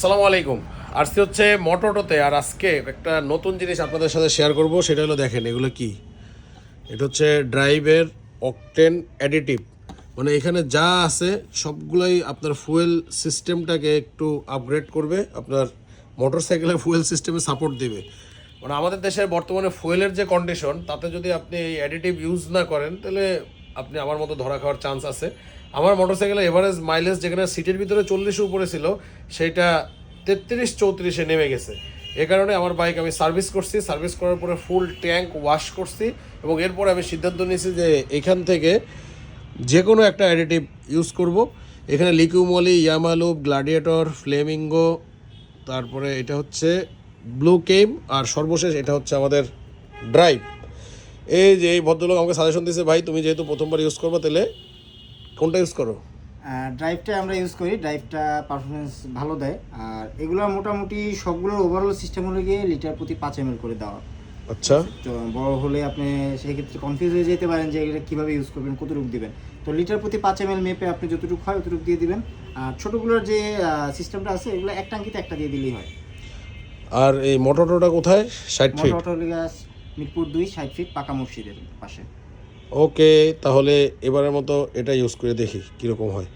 সালামু আলাইকুম। আজকে হচ্ছে মোটোটোতে আর আজকে একটা নতুন জিনিস আপনাদের সাথে শেয়ার করব, সেটা হলো দেখেন, এগুলো কি? এটা হচ্ছে ড্রাইভের অকটেন অ্যাডিটিভ মানে এখানে যা আছে, সবগুলাই আপনার ফুয়েল সিস্টেমটাকে একটু আপগ্রেড করবে, আপনার মোটর সাইকেলের ফুয়েল সিস্টেমে সাপোর্ট দেবে। মানে আমাদের দেশের বর্তমানে ফুয়েলের যে কন্ডিশন তাতে যদি আপনি এই অ্যাডিটিভ ইউজ না করেন, তাহলে আপনি আমার মতো ধরা খাওয়ার চান্স আছে। আমার মোটরসাইকেলের এভারেজ মাইলেজ যেখানে সিটের ভিতরে চল্লিশ উপরে ছিল, সেটা তেত্রিশ চৌত্রিশে নেমে গেছে। এ কারণে আমার বাইক আমি সার্ভিস করছি সার্ভিস করার পরে ফুল ট্যাঙ্ক ওয়াশ করছি এবং এরপরে আমি সিদ্ধান্ত নিয়েছি যে এখান থেকে যে কোনো একটা অ্যাডিটিভ ইউজ করব। এখানে লিকুমলি ইয়ামালু গ্লাডিয়েটর ফ্লেমিঙ্গো তারপরে এটা হচ্ছে ব্লু কেম আর সর্বশেষ এটা হচ্ছে আমাদের ড্রাইভ এই যে এই ভদ্রলোক আমাকে সাজেশন দিয়েছে ভাই তুমি যেহেতু প্রথমবার ইউজ করব তাহলে কোনটা ইউজ করো। ড্রাইভটা আমরা ইউজ করি। ড্রাইভটা পারফরমেন্স ভালো দেয়। আর এগুলো মোটামুটি সবগুলোর ওভারঅল সিস্টেম হলে গিয়ে লিটার প্রতি পাঁচ এম করে দেওয়া। আচ্ছা। তো বড় হলে আপনি সেই ক্ষেত্রে কনফিউজ হয়ে যেতে পারেন যে এটা কীভাবে ইউজ করবেন কতটুকু দিবেন। তো লিটার প্রতি পাঁচ এম মেপে আপনি যতটুকু হয় অতটুকু দিয়ে দিবেন। আর ছোটোগুলোর যে সিস্টেমটা আছে এগুলো এক টাঙ্কিতে একটা দিয়ে দিলেই হয়। আর এই মোটরটা কোথায়? ষাট ফিট মোটর মিরপুর দুই ষাট ফিট পাকা মসজিদের পাশে। ওকে, তাহলে এবারের মতো এটা ইউজ করে দেখি কীরকম হয়।